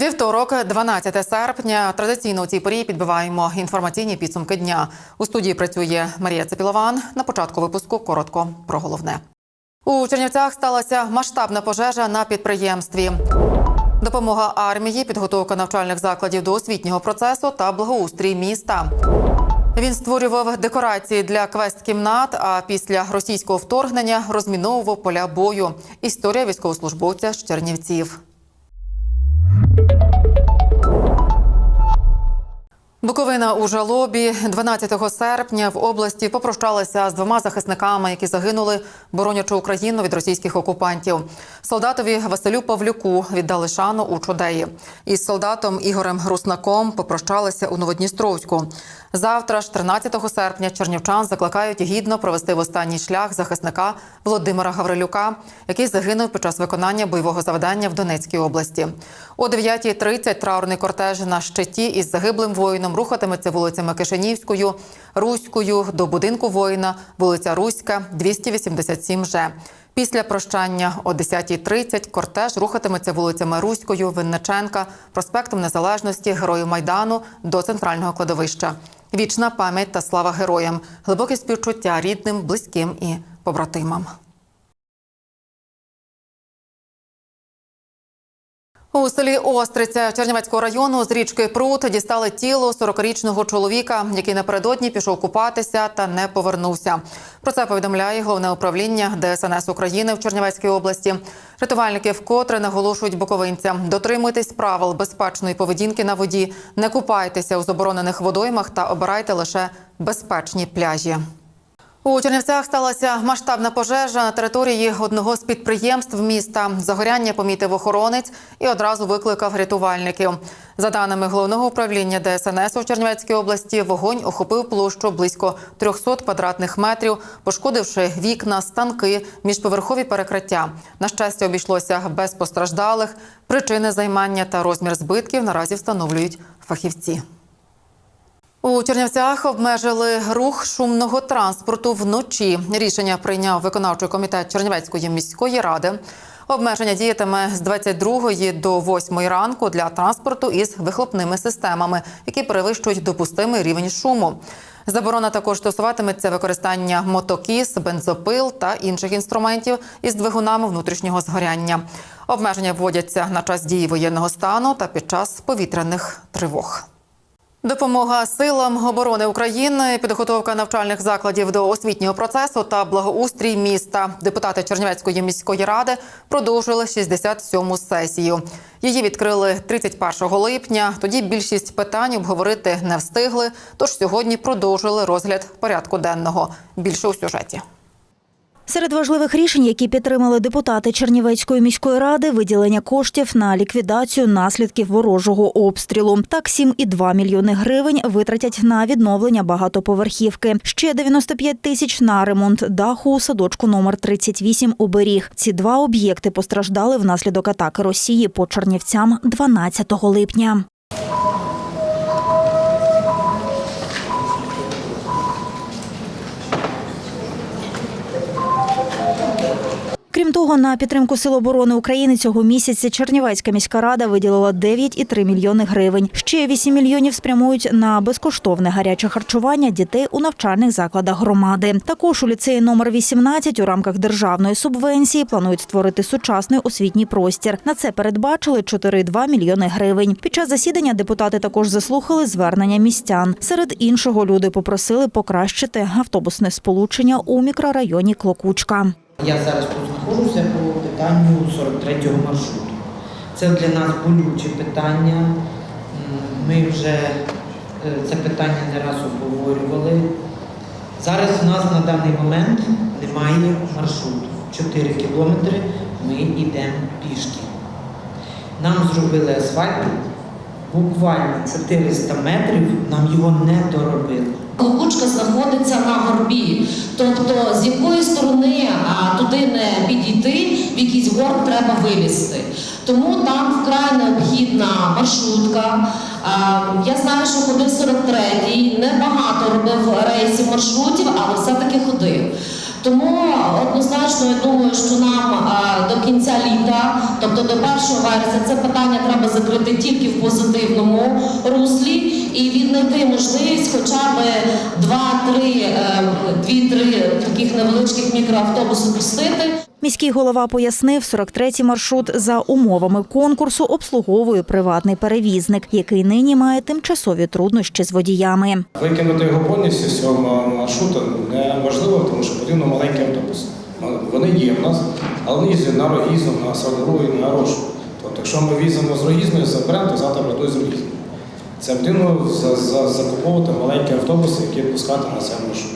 Вівторок, 12 серпня. Традиційно у цій порі підбиваємо інформаційні підсумки дня. У студії працює Марія Цепілован. На початку випуску коротко про головне. У Чернівцях сталася масштабна пожежа на підприємстві. Допомога армії, підготовка навчальних закладів до освітнього процесу та благоустрій міста. Він створював декорації для квест-кімнат, а після російського вторгнення розміновував поля бою. Історія військовослужбовця з Чернівців. Буковина у жалобі 12 серпня в області попрощалася з двома захисниками, які загинули, боронячи Україну від російських окупантів. Солдатові Василю Павлюку віддали шану у Чудеї. Із солдатом Ігорем Руснаком попрощалися у Новодністровську. Завтра ж, 13 серпня, чернівчан закликають гідно провести в останній шлях захисника Володимира Гаврилюка, який загинув під час виконання бойового завдання в Донецькій області. О 9.30 траурний кортеж на щиті із загиблим воїном рухатиметься вулицями Кишинівською, Руською до будинку воїна, вулиця Руська, 287 Ж. Після прощання о 10.30 кортеж рухатиметься вулицями Руською, Винниченка, проспектом Незалежності, Героїв Майдану до центрального кладовища. Вічна пам'ять та слава героям, глибоке співчуття рідним, близьким і побратимам. У селі Остриця Чернівецького району з річки Прут дістали тіло 40-річного чоловіка, який напередодні пішов купатися та не повернувся. Про це повідомляє головне управління ДСНС України в Чернівецькій області. Рятувальники вкотре наголошують буковинцям: дотримуйтесь правил безпечної поведінки на воді, не купайтеся у заборонених водоймах та обирайте лише безпечні пляжі. У Чернівцях сталася масштабна пожежа на території одного з підприємств міста. Загоряння помітив охоронець і одразу викликав рятувальників. За даними головного управління ДСНС у Чернівецькій області, вогонь охопив площу близько 300 квадратних метрів, пошкодивши вікна, станки, міжповерхові перекриття. На щастя, обійшлося без постраждалих. Причини займання та розмір збитків наразі встановлюють фахівці. У Чернівцях обмежили рух шумного транспорту вночі. Рішення прийняв виконавчий комітет Чернівецької міської ради. Обмеження діятиме з 22 до 8 ранку для транспорту із вихлопними системами, які перевищують допустимий рівень шуму. Заборона також стосуватиметься використання мотокіс, бензопил та інших інструментів із двигунами внутрішнього згоряння. Обмеження вводяться на час дії воєнного стану та під час повітряних тривог. Допомога силам оборони України, підготовка навчальних закладів до освітнього процесу та благоустрій міста. Депутати Чернівецької міської ради продовжили 67-му сесію. Її відкрили 31 липня. Тоді більшість питань обговорити не встигли. Тож сьогодні продовжили розгляд порядку денного. Більше у сюжеті. Серед важливих рішень, які підтримали депутати Чернівецької міської ради, виділення коштів на ліквідацію наслідків ворожого обстрілу. Так, 7,2 мільйони гривень витратять на відновлення багатоповерхівки. Ще 95 тисяч на ремонт даху у садочку номер 38 у Беріг. Ці два об'єкти постраждали внаслідок атаки Росії по Чернівцям 12 липня. Крім того, на підтримку Сил оборони України цього місяця Чернівецька міська рада виділила 9,3 мільйони гривень. Ще 8 мільйонів спрямують на безкоштовне гаряче харчування дітей у навчальних закладах громади. Також у ліцеї номер 18 у рамках державної субвенції планують створити сучасний освітній простір. На це передбачили 4,2 мільйони гривень. Під час засідання депутати також заслухали звернення містян. Серед іншого люди попросили покращити автобусне сполучення у мікрорайоні Клокучка. Я зараз тут знаходжуся по питанню 43-го маршруту. Це для нас болюче питання. Ми вже е, це питання не раз обговорювали. Зараз у нас на даний момент немає маршруту. 4 кілометри ми йдемо пішки. Нам зробили асфальт, буквально 400 метрів, нам його не доробили. Лукучка знаходиться на горбі, тобто з якої сторони туди не підійти, в якийсь горб треба вилізти. Тому там вкрай необхідна маршрутка. Я знаю, що ходив 43-й, небагато робив рейсів маршрутів, але все-таки ходив. Тому однозначно я думаю, що нам е, до кінця літа, тобто до 1 вересня, це питання треба закрити тільки в позитивному руслі і віднайти можливість хоча б 2-3 е, 2-3 таких невеличких мікроавтобуси пустити. Міський голова пояснив, 43-й маршрут за умовами конкурсу обслуговує приватний перевізник, який нині має тимчасові труднощі з водіями. Викинути його повністю з цього маршруту неможливо, тому що потрібно маленький автобус. Вони є в нас, але вони їздять на Рогізну, на Садову і на Рошу. Тобто, якщо ми візимо з Рогізної, заберемо, то завтра прийдуть з Рогізної. Це потрібно за- за- закуповувати маленькі автобуси, які пускати на цей маршрут.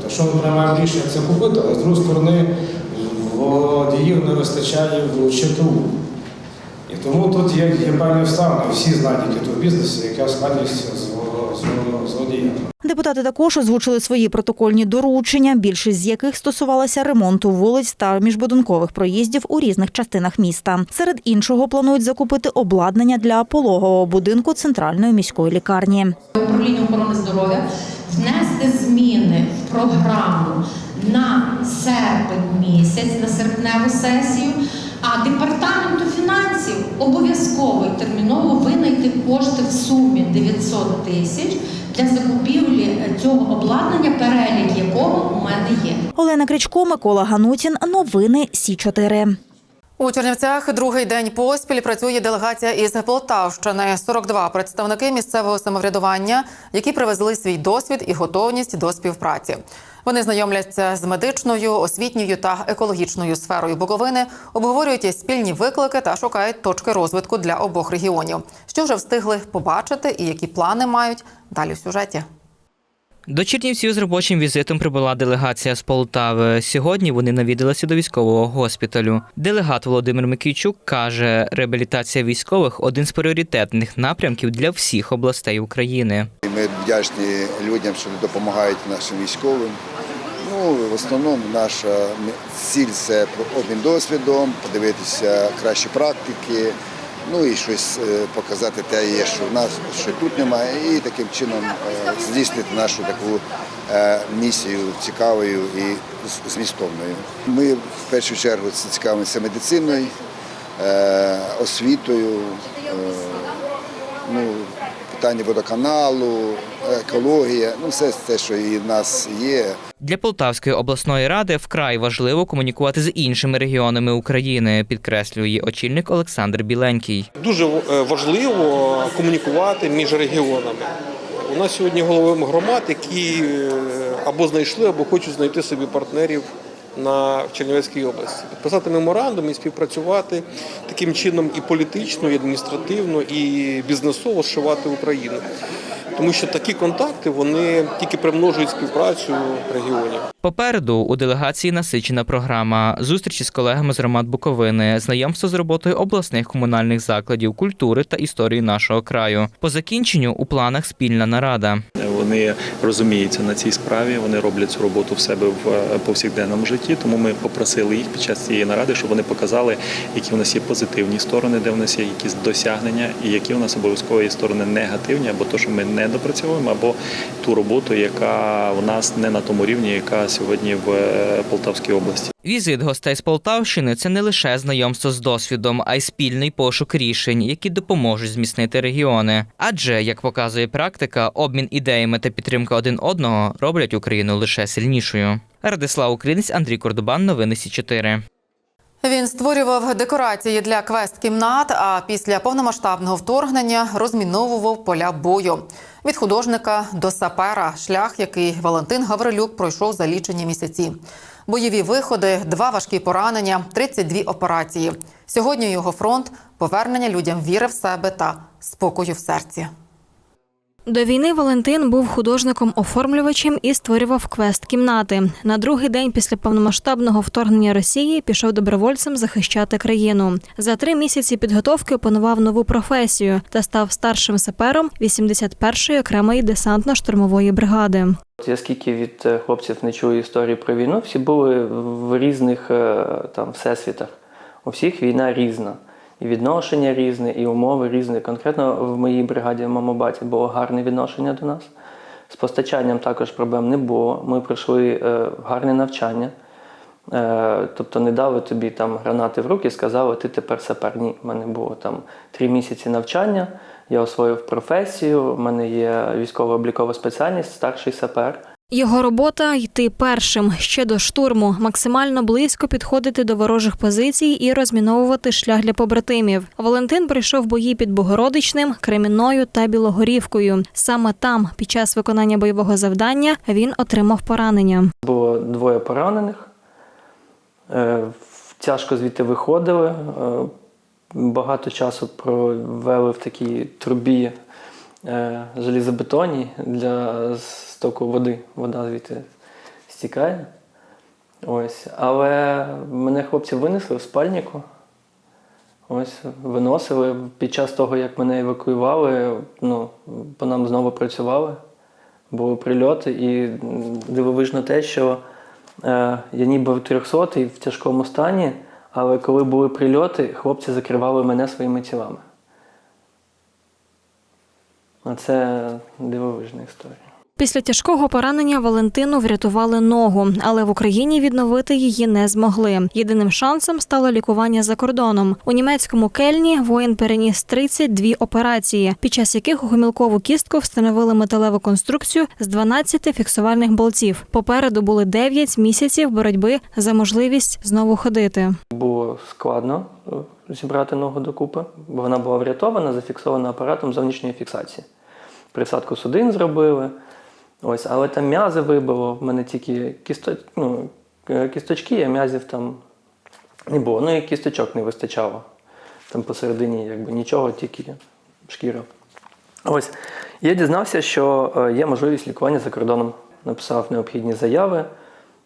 Тобто, якщо ми приймаємо рішення це купити, але з іншої сторони водіїв не вистачає в ЧТУ. І тому тут є, є певні обставини, всі знають, які тут в бізнесі, яка складність з, з, з водіями. Депутати також озвучили свої протокольні доручення, більшість з яких стосувалася ремонту вулиць та міжбудинкових проїздів у різних частинах міста. Серед іншого планують закупити обладнання для пологового будинку центральної міської лікарні. управління охорони здоров'я внести зміни в програму на серпень місяць, на серпневу сесію. А департаменту фінансів обов'язково терміново винайти кошти в сумі 900 тисяч для закупівлі цього обладнання, перелік якого у мене є. Олена Кричко, Микола Ганутін. Новини Сі 4 У Чернівцях другий день поспіль працює делегація із Полтавщини. 42 представники місцевого самоврядування, які привезли свій досвід і готовність до співпраці. Вони знайомляться з медичною, освітньою та екологічною сферою Буковини, обговорюють спільні виклики та шукають точки розвитку для обох регіонів. Що вже встигли побачити і які плани мають далі в сюжеті. До Чернівців з робочим візитом прибула делегація з Полтави. Сьогодні вони навідалися до військового госпіталю. Делегат Володимир Микійчук каже, реабілітація військових один з пріоритетних напрямків для всіх областей України. Ми вдячні людям, що допомагають нашим військовим. Ну, в основному наша ціль це обмін досвідом, подивитися кращі практики, ну і щось е, показати те є, що в нас, що тут немає, і таким чином е, здійснити нашу таку е, місію цікавою і змістовною. Ми в першу чергу цікавимося медициною, освітою. ну, питання водоканалу, екологія, ну все те, що і в нас є. Для Полтавської обласної ради вкрай важливо комунікувати з іншими регіонами України, підкреслює очільник Олександр Біленький. Дуже е, важливо комунікувати між регіонами. У нас сьогодні голови громад, які е, або знайшли, або хочуть знайти собі партнерів на Чернівецькій області. Підписати меморандум і співпрацювати таким чином і політично, і адміністративно, і бізнесово зшивати Україну. Тому що такі контакти вони тільки примножують співпрацю регіонів. Попереду у делегації насичена програма зустрічі з колегами з громад Буковини, знайомство з роботою обласних комунальних закладів, культури та історії нашого краю. По закінченню у планах спільна нарада. Вони розуміються на цій справі, вони роблять цю роботу в себе в е, повсякденному житті. Тому ми попросили їх під час цієї наради, щоб вони показали, які у нас є позитивні сторони, де в нас є якісь досягнення, і які у нас обов'язково є сторони негативні, або то, що ми не допрацьовуємо, або ту роботу, яка у нас не на тому рівні, яка сьогодні в е, Полтавській області. Візит гостей з Полтавщини це не лише знайомство з досвідом, а й спільний пошук рішень, які допоможуть зміцнити регіони. Адже, як показує практика, обмін ідеями та підтримка один одного роблять Україну лише сильнішою. Радислав Українець, Андрій Кордобан, новини Сі 4 Він створював декорації для квест-кімнат, а після повномасштабного вторгнення розміновував поля бою. Від художника до сапера шлях, який Валентин Гаврилюк пройшов за лічені місяці. Бойові виходи, два важкі поранення, 32 операції. Сьогодні його фронт повернення людям віри в себе та спокою в серці. До війни Валентин був художником-оформлювачем і створював квест-кімнати. На другий день після повномасштабного вторгнення Росії пішов добровольцем захищати країну. За три місяці підготовки опанував нову професію та став старшим сапером 81-ї окремої десантно-штурмової бригади. Я скільки від е, хлопців не чую історії про війну, всі були в різних е, там всесвітах. У всіх війна різна. І відношення різне, і умови різні. Конкретно в моїй бригаді мама батя було гарне відношення до нас. З постачанням також проблем не було. Ми пройшли е, гарне навчання. Е, тобто не дали тобі там гранати в руки, сказали, ти тепер сапер. Ні, в мене було там три місяці навчання, я освоїв професію, в мене є військово-облікова спеціальність, старший сапер. Його робота йти першим ще до штурму, максимально близько підходити до ворожих позицій і розміновувати шлях для побратимів. Валентин прийшов бої під Богородичним, Кремінною та Білогорівкою. Саме там, під час виконання бойового завдання, він отримав поранення. Було двоє поранених. Е, Тяжко звідти виходили. Е, Багато часу провели в такій трубі е, для стоку води. Вода звідти стікає. Ось. Але мене хлопці винесли в спальнику. Ось, виносили. Під час того, як мене евакуювали, ну, по нам знову працювали. Були прильоти, і дивовижно те, що е, я ніби в 300 в тяжкому стані, але коли були прильоти, хлопці закривали мене своїми тілами. Це дивовижна історія. Після тяжкого поранення Валентину врятували ногу, але в Україні відновити її не змогли. Єдиним шансом стало лікування за кордоном. У німецькому кельні воїн переніс 32 операції, під час яких у гомілкову кістку встановили металеву конструкцію з 12 фіксувальних болтів. Попереду були 9 місяців боротьби за можливість знову ходити. Було складно е, зібрати ногу докупи, бо вона була врятована, зафіксована апаратом зовнішньої фіксації. Присадку судин зробили. Ось, але там м'язи вибило, в мене тільки кісто, ну, е, кісточки, а м'язів там не було. Ну і кісточок не вистачало. Там посередині якби нічого, тільки шкіра. Ось. Я дізнався, що е, є можливість лікування за кордоном. Написав необхідні заяви.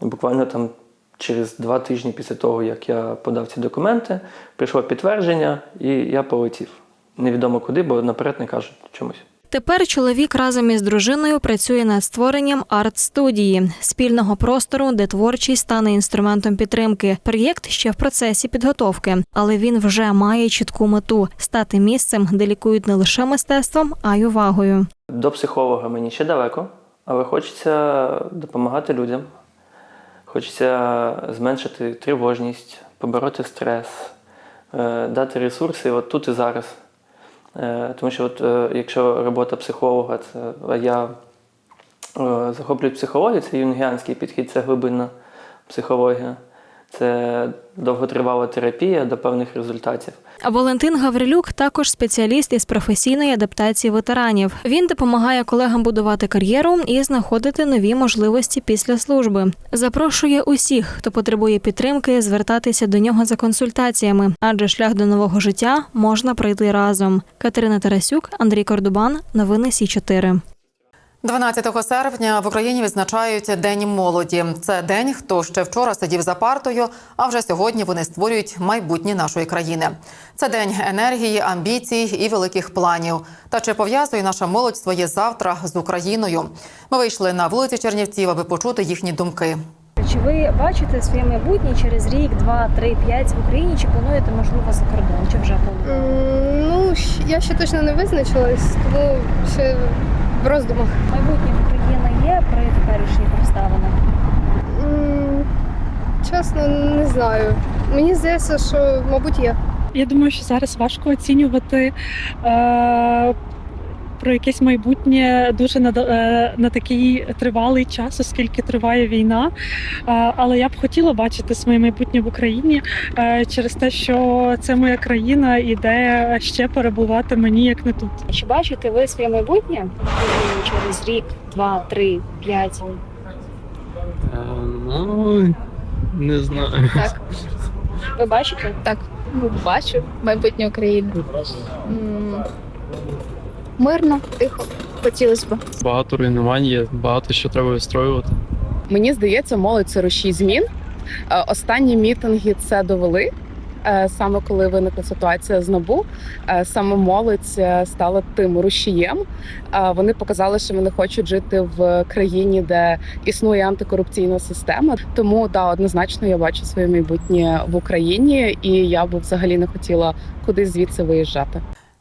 Буквально там через два тижні після того, як я подав ці документи, прийшло підтвердження, і я полетів. Невідомо куди, бо наперед не кажуть чомусь. Тепер чоловік разом із дружиною працює над створенням арт-студії спільного простору, де творчість стане інструментом підтримки. Проєкт ще в процесі підготовки, але він вже має чітку мету стати місцем, де лікують не лише мистецтвом, а й увагою. До психолога мені ще далеко, але хочеться допомагати людям. Хочеться зменшити тривожність, побороти стрес, е, дати ресурси от тут і зараз. Е, Тому що, от, е, якщо робота психолога, це я захоплююсь захоплюю психологію, це юнгіанський підхід, це глибинна психологія. Це довготривала терапія до певних результатів. А Валентин Гаврилюк також спеціаліст із професійної адаптації ветеранів. Він допомагає колегам будувати кар'єру і знаходити нові можливості після служби. Запрошує усіх, хто потребує підтримки, звертатися до нього за консультаціями, адже шлях до нового життя можна пройти разом. Катерина Тарасюк, Андрій Кордубан, новини Сі 4 12 серпня в Україні відзначають День молоді. Це день, хто ще вчора сидів за партою, а вже сьогодні вони створюють майбутнє нашої країни. Це день енергії, амбіцій і великих планів. Та чи пов'язує наша молодь своє завтра з Україною? Ми вийшли на вулиці Чернівців, аби почути їхні думки. Чи ви бачите своє майбутнє через рік, два, три, п'ять в Україні? Чи плануєте можливо за кордон? Чи вже плануєте? Ну, я ще точно не визначилась, тому ще в роздумах. Майбутнє України є при теперішніх обставинах? Чесно, не знаю. Мені здається, що, мабуть, є. Я думаю, що зараз важко оцінювати е, про якесь майбутнє дуже на, е, на такий тривалий час, оскільки триває війна. Е, але я б хотіла бачити своє майбутнє в Україні е, через те, що це моя країна і де ще перебувати мені як не тут. Чи бачите ви своє майбутнє через рік, два, три, п'ять? Ну, не знаю. Так. Ви бачите? Так. Бачу майбутнє України. Мирно, тихо. Хотілося б. Багато руйнувань є, багато що треба вистроювати. Мені здається, молодь це рушій змін. Е, Останні мітинги це довели. Е, Саме коли виникла ситуація з НАБУ, е, саме молодь стала тим рушієм. Вони показали, що вони хочуть жити в країні, де існує антикорупційна система. Тому да, однозначно я бачу своє майбутнє в Україні, і я б взагалі не хотіла кудись звідси виїжджати.